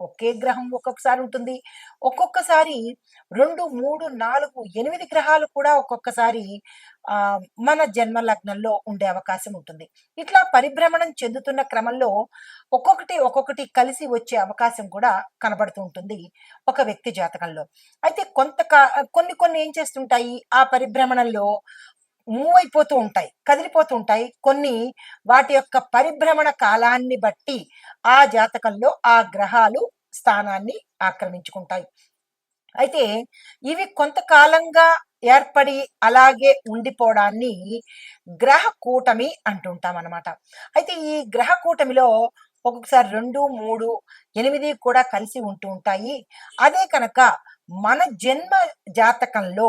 ఒకే గ్రహం ఒక్కొక్కసారి ఉంటుంది. ఒక్కొక్కసారి రెండు మూడు నాలుగు ఎనిమిది గ్రహాలు కూడా ఒక్కొక్కసారి ఆ మన జన్మ లగ్నంలో ఉండే అవకాశం ఉంటుంది. ఇట్లా పరిభ్రమణం చెందుతున్న క్రమంలో ఒక్కొక్కటి ఒక్కొక్కటి కలిసి వచ్చే అవకాశం కూడా కనబడుతూ ఉంటుంది ఒక వ్యక్తి జాతకంలో. అయితే కొంత కొన్ని కొన్ని ఏం చేస్తుంటాయి? ఆ పరిభ్రమణంలో మూవ్ అయిపోతూ ఉంటాయి కదిలిపోతూ ఉంటాయి. కొన్ని వాటి యొక్క పరిభ్రమణ కాలాన్ని బట్టి ఆ జాతకంలో ఆ గ్రహాలు స్థానాన్ని ఆక్రమించుకుంటాయి. అయితే ఇవి కొంతకాలంగా ఏర్పడి అలాగే ఉండిపోవడాన్ని గ్రహ కూటమి అంటుంటాం అనమాట అయితే ఈ గ్రహ కూటమిలో ఒక్కొక్కసారి రెండు మూడు ఎనిమిది కూడా కలిసి ఉంటూ ఉంటాయి. అదే కనుక మన జన్మ జాతకంలో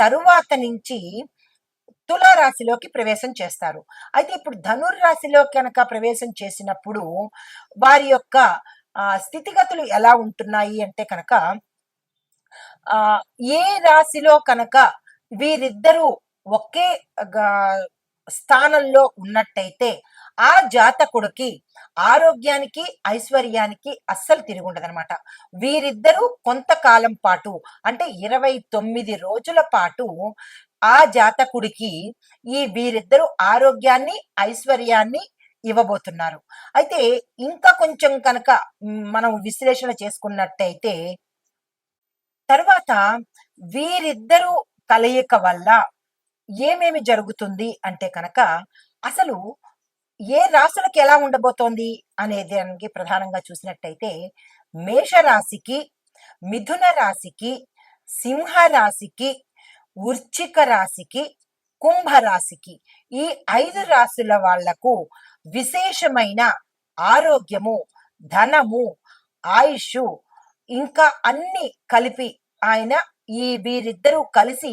తరువాత నుంచి తులారాశిలోకి ప్రవేశం చేస్తారు. అయితే ఇప్పుడు ధనుర్రాశిలో కనుక ప్రవేశం చేసినప్పుడు వారి యొక్క స్థితిగతులు ఎలా ఉంటున్నాయి అంటే కనుక ఆ ఏ రాశిలో కనుక వీరిద్దరూ ఒకే స్థానంలో ఉన్నట్టయితే ఆ జాతకుడికి ఆరోగ్యానికి ఐశ్వర్యానికి అస్సలు తిరిగి ఉండదన్నమాట వీరిద్దరూ కొంతకాలం పాటు అంటే ఇరవై తొమ్మిది రోజుల పాటు ఆ జాతకుడికి ఈ వీరిద్దరూ ఆరోగ్యాన్ని ఐశ్వర్యాన్ని ఇవ్వబోతున్నారు. అయితే ఇంకా కొంచెం కనుక మనం విశ్లేషణ చేసుకున్నట్టయితే తర్వాత వీరిద్దరూ కలయిక వల్ల ఏమేమి జరుగుతుంది అంటే కనుక అసలు ఏ రాశులకు ఎలా ఉండబోతోంది అనే దానికి ప్రధానంగా చూసినట్టయితే మేషరాశికి మిథున రాశికి సింహ రాశికి వృచ్చిక రాశికి కుంభ రాశికి ఈ ఐదు రాశుల వాళ్ళకు విశేషమైన ఆరోగ్యము ధనము ఆయుష్ ఇంకా అన్ని కలిపి ఆయన ఈ వీరిద్దరూ కలిసి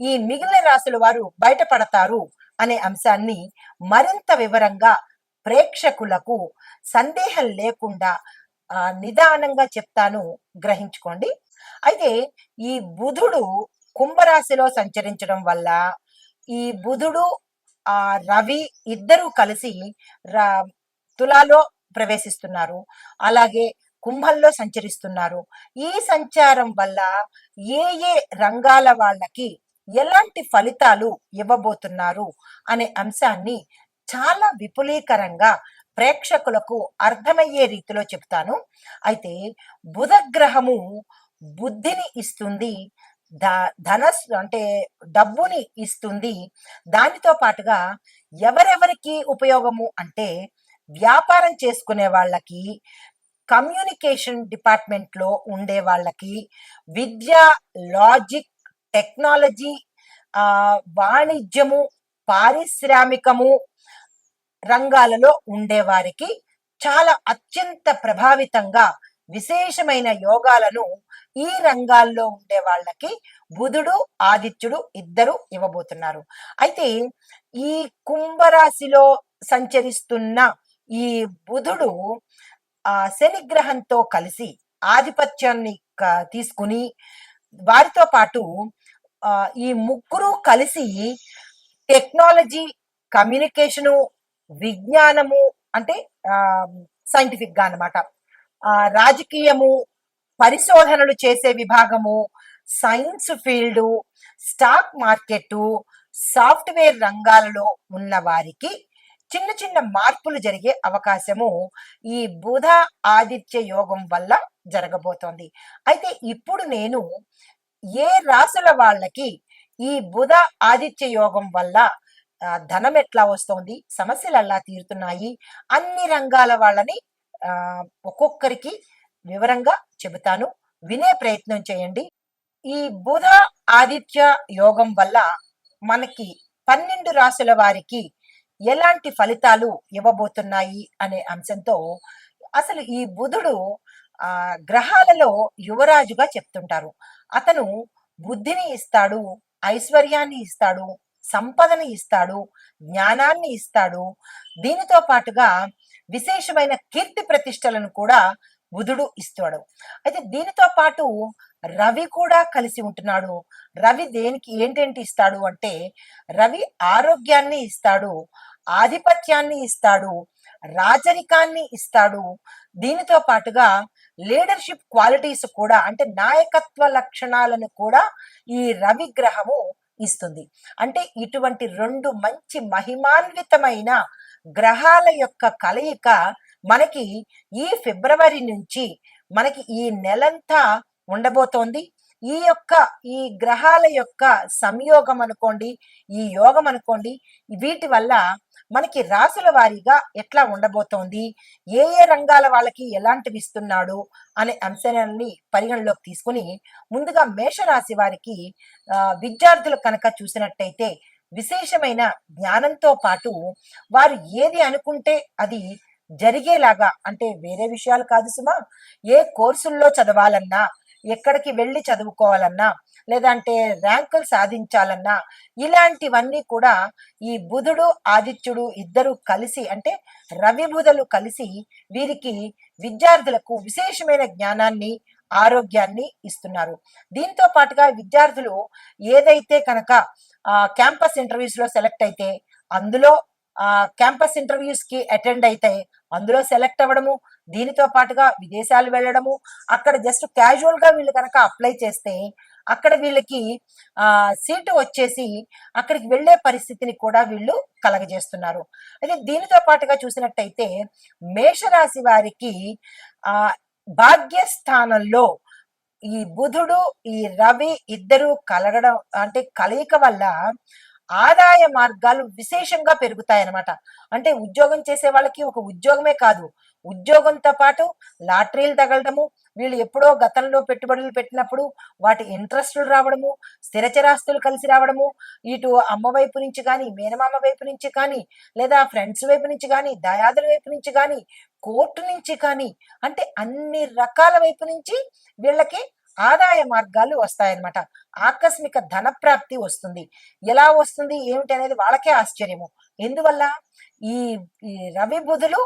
ఈ మిగిలిన రాశుల వారు బయటపడతారు అనే అంశాన్ని మరింత వివరంగా ప్రేక్షకులకు సందేహం లేకుండా నిదానంగా చెప్తాను. గ్రహించుకోండి. అయితే ఈ బుధుడు కుంభరాశిలో సంచరించడం వల్ల ఈ బుధుడు ఆ రవి ఇద్దరూ కలిసి తులాలో ప్రవేశిస్తున్నారు. అలాగే కుంభంలో సంచరిస్తున్నారు. ఈ సంచారం వల్ల ఏ ఏ రంగాల వాళ్ళకి ఎలాంటి ఫలితాలు ఇవ్వబోతున్నారు అనే అంశాన్ని చాలా విపులీకరంగా ప్రేక్షకులకు అర్థమయ్యే రీతిలో చెప్తాను అయితే బుధగ్రహము బుద్ధిని ఇస్తుంది ధ ధనస్ అంటే డబ్బుని ఇస్తుంది. దానితో పాటుగా ఎవరెవరికి ఉపయోగము అంటే వ్యాపారం చేసుకునే వాళ్ళకి కమ్యూనికేషన్ డిపార్ట్మెంట్లో ఉండే వాళ్ళకి విద్య లాజిక్ టెక్నాలజీ వాణిజ్యము పారిశ్రామికము రంగాలలో ఉండేవారికి చాలా అత్యంత ప్రభావితంగా విశేషమైన యోగాలను ఈ రంగాల్లో ఉండే వాళ్ళకి బుధుడు ఆదిత్యుడు ఇద్దరు ఇవ్వబోతున్నారు. అయితే ఈ కుంభరాశిలో సంచరిస్తున్న ఈ బుధుడు ఆ శనిగ్రహంతో కలిసి ఆధిపత్యాన్ని తీసుకుని వారితో పాటు ఈ ముగ్గురు కలిసి టెక్నాలజీ కమ్యూనికేషను విజ్ఞానము అంటే సైంటిఫిక్గా అనమాట రాజకీయము పరిశోధనలు చేసే విభాగము science field stock market software రంగాలలో ఉన్న వారికి చిన్న చిన్న మార్పులు జరిగే అవకాశము ఈ బుధ ఆదిత్య యోగం వల్ల జరగబోతోంది. అయితే ఇప్పుడు నేను ఏ రాశుల వాళ్ళకి ఈ బుధ ఆదిత్య యోగం వల్ల ధనం ఎట్లా వస్తోంది సమస్యలు ఎలా తీరుతున్నాయి అన్ని రంగాల వాళ్ళని ఒక్కొక్కరికి వివరంగా చెబుతాను. వినే ప్రయత్నం చేయండి. ఈ బుధ ఆదిత్య యోగం వల్ల మనకి పన్నెండు రాసుల వారికి ఎలాంటి ఫలితాలు ఇవ్వబోతున్నాయి అనే అంశంతో అసలు ఈ బుధుడు ఆ గ్రహాలలో యువరాజుగా చెప్తుంటారు. అతను బుద్ధిని ఇస్తాడు ఐశ్వర్యాన్ని ఇస్తాడు సంపదని ఇస్తాడు జ్ఞానాన్ని ఇస్తాడు. దీనితో పాటుగా విశేషమైన కీర్తి ప్రతిష్టలను కూడా బుధుడు ఇస్తాడు. అయితే దీనితో పాటు రవి కూడా కలిసి ఉంటున్నాడు. రవి దేనికి ఏంటేంటి ఇస్తాడు అంటే రవి ఆరోగ్యాన్ని ఇస్తాడు ఆధిపత్యాన్ని ఇస్తాడు రాజరికాన్ని ఇస్తాడు. దీనితో పాటుగా లీడర్షిప్ క్వాలిటీస్ కూడా అంటే నాయకత్వ లక్షణాలను కూడా ఈ రవి గ్రహము ఇస్తుంది. అంటే ఇటువంటి రెండు మంచి మహిమాన్వితమైన గ్రహాల యొక్క కలయిక మనకి ఈ ఫిబ్రవరి నుంచి మనకి ఈ నెలంతా ఉండబోతోంది. ఈ యొక్క ఈ గ్రహాల యొక్క సంయోగం అనుకోండి ఈ యోగం అనుకోండి వీటి వల్ల మనకి రాసుల వారీగా ఎట్లా ఉండబోతోంది? ఏ ఏ రంగాల వాళ్ళకి ఎలాంటివి ఇస్తున్నాడు? అనే అంశాన్ని పరిగణలోకి తీసుకుని ముందుగా మేషరాశి వారికి విద్యార్థులు కనుక చూసినట్టయితే విశేషమైన జ్ఞానంతో పాటు వారు ఏది అనుకుంటే అది జరిగేలాగా అంటే వేరే విషయాలు కాదు సుమా ఏ కోర్సుల్లో చదవాలన్నా ఎక్కడికి వెళ్ళి చదువుకోవాలన్నా లేదంటే ర్యాంకులు సాధించాలన్నా ఇలాంటివన్నీ కూడా ఈ బుధుడు ఆదిత్యుడు ఇద్దరు కలిసి అంటే రవి బుధలు కలిసి వీరికి విద్యార్థులకు విశేషమైన జ్ఞానాన్ని ఆరోగ్యాన్ని ఇస్తున్నారు. దీంతో పాటుగా విద్యార్థులు ఏదైతే కనుక క్యాంపస్ ఇంటర్వ్యూస్లో సెలెక్ట్ అయితే అందులో క్యాంపస్ ఇంటర్వ్యూస్కి అటెండ్ అయితే అందులో సెలెక్ట్ అవ్వడము దీనితో పాటుగా విదేశాలు వెళ్ళడము అక్కడ జస్ట్ క్యాజువల్గా వీళ్ళు కనుక అప్లై చేస్తే అక్కడ వీళ్ళకి ఆ సీటు వచ్చేసి అక్కడికి వెళ్ళే పరిస్థితిని కూడా వీళ్ళు కలగజేస్తున్నారు. అయితే దీనితో పాటుగా చూసినట్టయితే మేషరాశి వారికి ఆ భాగ్యస్థానంలో ఈ బుధుడు ఈ రవి ఇద్దరు కలగడం అంటే కలయిక వల్ల ఆదాయ మార్గాలు విశేషంగా పెరుగుతాయన్నమాట. అంటే ఉద్యోగం చేసే వాళ్ళకి ఒక ఉద్యోగమే కాదు ఉద్యోగంతో పాటు లాటరీలు తగలడము వీళ్ళు ఎప్పుడో గతంలో పెట్టుబడులు పెట్టినప్పుడు వాటి ఇంట్రెస్టులు రావడము స్థిరచరాస్తులు కలిసి రావడము ఇటు అమ్మ వైపు నుంచి కానీ మేనమామ వైపు నుంచి కానీ లేదా ఫ్రెండ్స్ వైపు నుంచి కానీ దయాదుల వైపు నుంచి కానీ కోర్టు నుంచి కానీ అంటే అన్ని రకాల వైపు నుంచి వీళ్ళకి ఆదాయ మార్గాలు వస్తాయన్నమాట. ఆకస్మిక ధన ప్రాప్తి వస్తుంది. ఎలా వస్తుంది ఏమిటి అనేది వాళ్ళకే ఆశ్చర్యము. ఎందువల్ల? ఈ ఈ రవి బుధులు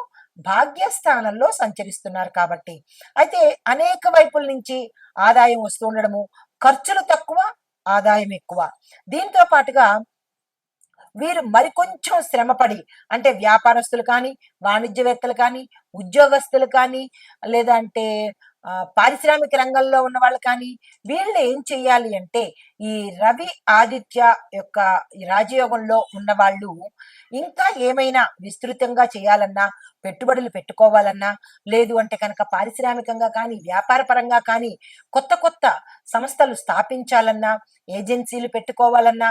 భాగ్యస్థానంలో సంచరిస్తున్నారు కాబట్టి. అయితే అనేక వైపుల నుంచి ఆదాయం వస్తూ ఉండడము ఖర్చులు తక్కువ ఆదాయం ఎక్కువ. దీంతో పాటుగా వీరు మరికొంచెం శ్రమపడి అంటే వ్యాపారస్తులు కానీ వాణిజ్యవేత్తలు కానీ ఉద్యోగస్తులు కానీ లేదంటే పారిశ్రామిక రంగంలో ఉన్న వాళ్ళు కానీ వీళ్ళు ఏం చెయ్యాలి అంటే ఈ రవి ఆదిత్య యొక్క రాజయోగంలో ఉన్న వాళ్ళు ఇంకా ఏమైనా విస్తృతంగా చేయాలన్నా పెట్టుబడులు పెట్టుకోవాలన్నా లేదు అంటే కనుక పారిశ్రామికంగా కానీ వ్యాపార పరంగా కానీ కొత్త కొత్త సంస్థలు స్థాపించాలన్నా ఏజెన్సీలు పెట్టుకోవాలన్నా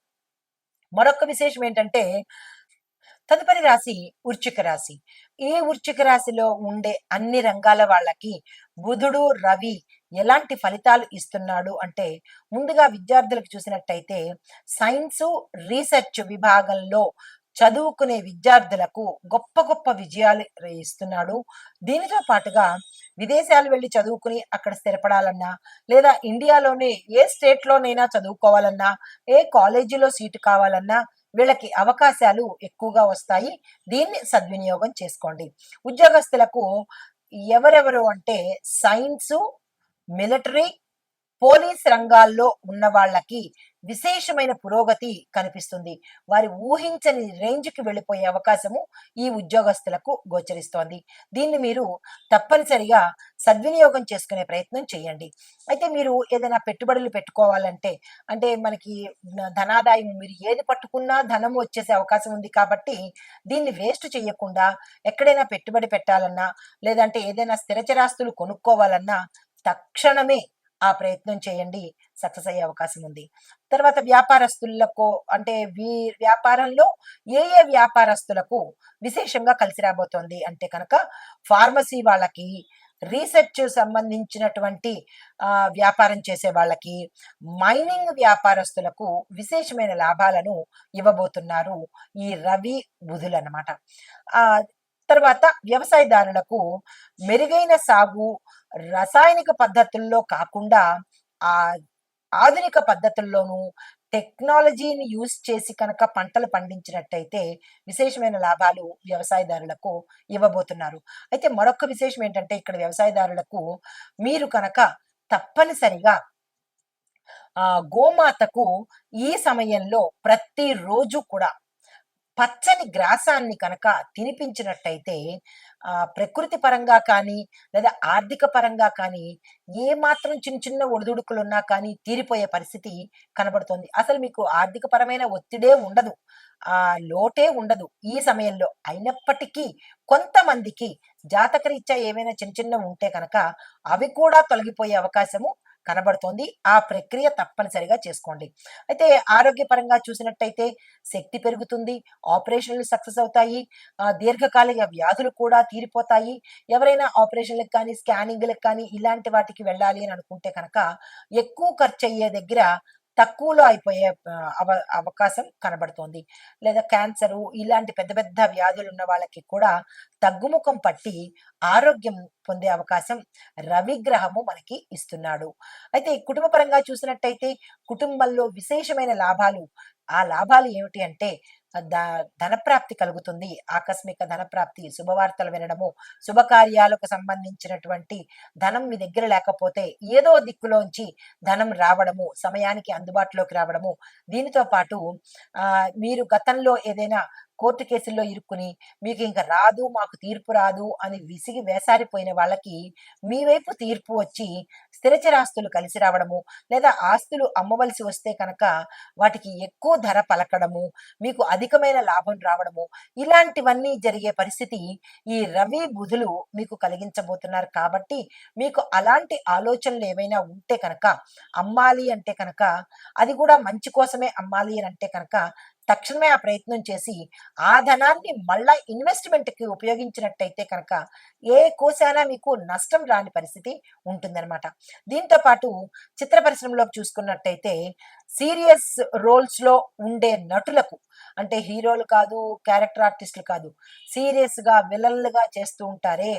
మరొక విశేషం ఏంటంటే తదుపరి రాశి ఉర్చిక రాశి. ఈ ఉర్చిక రాశిలో ఉండే అన్ని రంగాల వాళ్ళకి బుధుడు రవి ఎలాంటి ఫలితాలు ఇస్తున్నాడు అంటే ముందుగా విద్యార్థులకు చూసినట్టయితే సైన్స్ రీసెర్చ్ విభాగంలో చదువుకునే విద్యార్థులకు గొప్ప గొప్ప విజయాలు ఇస్తున్నాడు. దీనితో పాటుగా విదేశాలు వెళ్ళి చదువుకుని అక్కడ స్థిరపడాలన్నా లేదా ఇండియాలోనే ఏ స్టేట్లోనైనా చదువుకోవాలన్నా ఏ కాలేజీలో సీటు కావాలన్నా వీళ్ళకి అవకాశాలు ఎక్కువగా వస్తాయి. దీన్ని సద్వినియోగం చేసుకోండి. ఉద్యోగస్తులకు ఎవరెవరు అంటే సైన్సు మిలిటరీ పోలీస్ రంగాల్లో ఉన్న వాళ్ళకి విశేషమైన పురోగతి కనిపిస్తుంది. వారి ఊహించని రేంజ్కి వెళ్ళిపోయే అవకాశము ఈ ఉద్యోగస్తులకు గోచరిస్తోంది. దీన్ని మీరు తప్పనిసరిగా సద్వినియోగం చేసుకునే ప్రయత్నం చేయండి. అయితే మీరు ఏదైనా పెట్టుబడులు పెట్టుకోవాలంటే అంటే మనకి ధనాదాయం మీరు ఏది పట్టుకున్నా ధనం వచ్చేసే అవకాశం ఉంది కాబట్టి దీన్ని వేస్ట్ చేయకుండా ఎక్కడైనా పెట్టుబడి పెట్టాలన్నా లేదంటే ఏదైనా స్థిరచరాస్తులు కొనుక్కోవాలన్నా తక్షణమే ఆ ప్రయత్నం చేయండి. సక్సెస్ అయ్యే అవకాశం ఉంది. తర్వాత వ్యాపారస్తులకు అంటే వీ వ్యాపారంలో ఏ ఏ వ్యాపారస్తులకు విశేషంగా కలిసి రాబోతోంది అంటే కనుక ఫార్మసీ వాళ్ళకి రీసెర్చ్ సంబంధించినటువంటి వ్యాపారం చేసే వాళ్ళకి మైనింగ్ వ్యాపారస్తులకు విశేషమైన లాభాలను ఇవ్వబోతున్నారు ఈ రవి బుధులు అనమాట తర్వాత వ్యవసాయదారులకు మెరుగైన సాగు రసాయనిక పద్ధతుల్లో కాకుండా ఆ ఆధునిక పద్ధతుల్లోనూ టెక్నాలజీని యూజ్ చేసి కనుక పంటలు పండించినట్టయితే విశేషమైన లాభాలు వ్యవసాయదారులకు ఇవ్వబోతున్నారు. అయితే మరొక విశేషం ఏంటంటే ఇక్కడ వ్యవసాయదారులకు మీరు కనుక తప్పనిసరిగా ఆ గోమాతకు ఈ సమయంలో ప్రతిరోజు కూడా పచ్చని గ్రాసాన్ని కనుక తినిపించినట్టయితే ఆ ప్రకృతి పరంగా కానీ లేదా ఆర్థిక పరంగా కానీ ఏ మాత్రం చిన్న చిన్న ఒడిదుడుకులు ఉన్నా కానీ తీరిపోయే పరిస్థితి కనబడుతుంది. అసలు మీకు ఆర్థిక పరమైన ఒత్తిడే ఉండదు. ఆ లోటే ఉండదు ఈ సమయంలో. అయినప్పటికీ కొంతమందికి జాతకరీత్యా ఏమైనా చిన్న చిన్న ఉంటే కనుక అవి కూడా తొలగిపోయే అవకాశము కనబడుతోంది. ఆ ప్రక్రియ తప్పనిసరిగా చేసుకోండి. అయితే ఆరోగ్యపరంగా చూసినట్టయితే శక్తి పెరుగుతుంది ఆపరేషన్లు సక్సెస్ అవుతాయి దీర్ఘకాలిక వ్యాధులు కూడా తీరిపోతాయి. ఎవరైనా ఆపరేషన్లకు కానీ స్కానింగ్లకు కానీ ఇలాంటి వాటికి వెళ్ళాలి అని అనుకుంటే కనుక ఎక్కువ ఖర్చు అయ్యే దగ్గర తక్కువలో అయిపోయే అవ అవకాశం కనబడుతోంది. లేదా క్యాన్సరు ఇలాంటి పెద్ద పెద్ద వ్యాధులు ఉన్న వాళ్ళకి కూడా తగ్గుముఖం పట్టి ఆరోగ్యం పొందే అవకాశం రవిగ్రహము మనకి ఇస్తున్నాడు. అయితే కుటుంబ పరంగా చూసినట్టయితే కుటుంబంలో విశేషమైన లాభాలు ఆ లాభాలు ఏమిటి అంటే ధనప్రాప్తి కలుగుతుంది. ఆకస్మిక ధనప్రాప్తి శుభవార్తలు వినడము శుభకార్యాలకు సంబంధించినటువంటి ధనం మీ దగ్గర లేకపోతే ఏదో దిక్కులోంచి ధనం రావడము సమయానికి అందుబాటులోకి రావడము. దీనితో పాటు ఆ మీరు గతంలో ఏదైనా కోర్టు కేసుల్లో ఇరుక్కుని మీకు ఇంకా రాదు మాకు తీర్పు రాదు అని విసిగి వేసారిపోయిన వాళ్ళకి మీ వైపు తీర్పు వచ్చి స్థిరచరాస్తులు కలిసి రావడము లేదా ఆస్తులు అమ్మవలసి వస్తే కనుక వాటికి ఎక్కువ ధర పలకడము మీకు అధికమైన లాభం రావడము ఇలాంటివన్నీ జరిగే పరిస్థితి ఈ రవి బుధులు మీకు కలిగించబోతున్నారు కాబట్టి మీకు అలాంటి ఆలోచనలు ఏమైనా ఉంటే కనుక అమ్మాలి అంటే కనుక అది కూడా మంచి కోసమే అమ్మాలి అని అంటే కనుక తక్షణమే ఆ ప్రయత్నం చేసి ఆ ధనాన్ని మళ్ళా ఇన్వెస్ట్మెంట్కి ఉపయోగించినట్టయితే కనుక ఏ కోసైనా మీకు నష్టం రాని పరిస్థితి ఉంటుందన్నమాట. దీంతో పాటు చిత్ర పరిశ్రమలోకి చూసుకున్నట్టయితే సీరియస్ రోల్స్లో ఉండే నటులకు అంటే హీరోలు కాదు క్యారెక్టర్ ఆర్టిస్టులు కాదు సీరియస్గా విలన్లుగా చేస్తూ ఉంటారే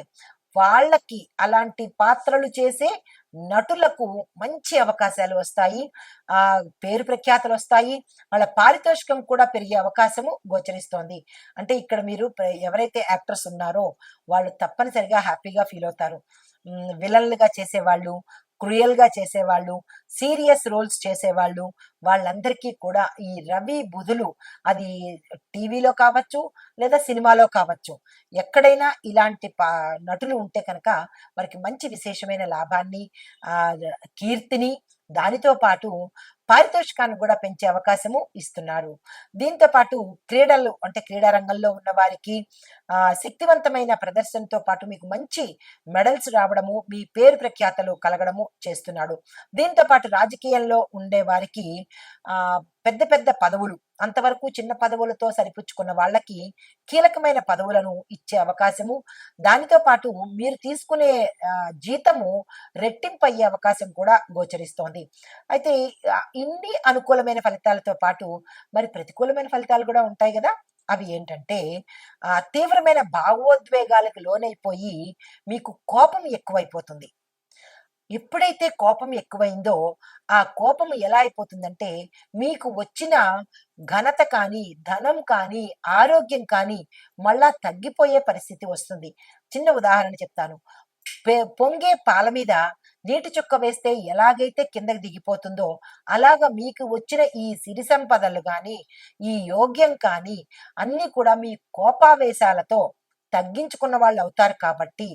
వాళ్ళకి అలాంటి పాత్రలు చేసే నటులకు మంచి అవకాశాలు వస్తాయి. ఆ పేరు ప్రఖ్యాతలు వస్తాయి. వాళ్ళ పారితోషికం కూడా పెరిగే అవకాశము గోచరిస్తోంది. అంటే ఇక్కడ మీరు ఎవరైతే యాక్టర్స్ ఉన్నారో వాళ్ళు తప్పనిసరిగా హ్యాపీగా ఫీల్ అవుతారు. విలన్లుగా విలన్లుగా చేసేవాళ్ళు క్రూయల్గా చేసేవాళ్ళు సీరియస్ రోల్స్ చేసేవాళ్ళు వాళ్ళందరికీ కూడా ఈ రవి బుధులు అది టీవీలో కావచ్చు లేదా సినిమాలో కావచ్చు. ఎక్కడైనా ఇలాంటి పా నటులు ఉంటే కనుక వారికి మంచి విశేషమైన లాభాన్ని ఆ కీర్తిని దానితో పాటు పారితోషికాన్ని కూడా పెంచే అవకాశము ఇస్తున్నారు. దీంతో పాటు క్రీడలు అంటే క్రీడా రంగంలో ఉన్న వారికి ఆ శక్తివంతమైన ప్రదర్శనతో పాటు మీకు మంచి మెడల్స్ రావడము మీ పేరు ప్రఖ్యాతలు కలగడము చేస్తున్నాడు. దీంతో పాటు రాజకీయంలో ఉండే వారికి ఆ పెద్ద పెద్ద పదవులు అంతవరకు చిన్న పదవులతో సరిపుచ్చుకున్న వాళ్ళకి కీలకమైన పదవులను ఇచ్చే అవకాశము దానితో పాటు మీరు తీసుకునే జీతము రెట్టింపు అయ్యే అవకాశం కూడా గోచరిస్తోంది. అయితే ఇన్ని అనుకూలమైన ఫలితాలతో పాటు మరి ప్రతికూలమైన ఫలితాలు కూడా ఉంటాయి కదా? అవి ఏంటంటే ఆ తీవ్రమైన భావోద్వేగాలకు లోనైపోయి మీకు కోపం ఎక్కువైపోతుంది. ఎప్పుడైతే కోపం ఎక్కువైందో ఆ కోపం ఎలా అయిపోతుందంటే మీకు వచ్చిన ఘనత కానీ ధనం కానీ ఆరోగ్యం కానీ మళ్ళా తగ్గిపోయే పరిస్థితి వస్తుంది. చిన్న ఉదాహరణ చెప్తాను. పె- పొంగే పాల మీద నీటి చుక్క వేస్తే ఎలాగైతే కిందకి దిగిపోతుందో అలాగా మీకు వచ్చిన ఈ సిరి సంపదలు కానీ ఈ యోగ్యం కానీ అన్ని కూడా మీ కోపావేశాలతో తగ్గించుకున్న వాళ్ళు అవుతారు కాబట్టి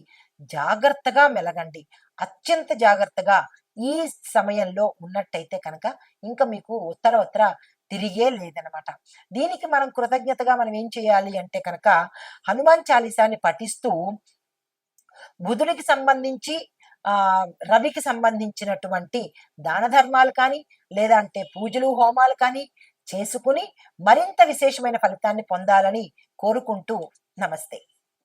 జాగ్రత్తగా మెలగండి. అత్యంత జాగ్రత్తగా ఈ సమయంలో ఉన్నట్టయితే కనుక ఇంకా మీకు ఉత్తర ఉత్తర తిరిగే లేదనమాట. దీనికి మనం కృతజ్ఞతగా మనం ఏం చేయాలి అంటే కనుక హనుమాన్ చాలీసాని పఠిస్తూ బుధుడికి సంబంధించి ఆ రవికి సంబంధించినటువంటి దాన ధర్మాలు కానీ లేదా అంటే పూజలు హోమాలు కానీ చేసుకుని మరింత విశేషమైన ఫలితాన్ని పొందాలని కోరుకుంటూ నమస్తే.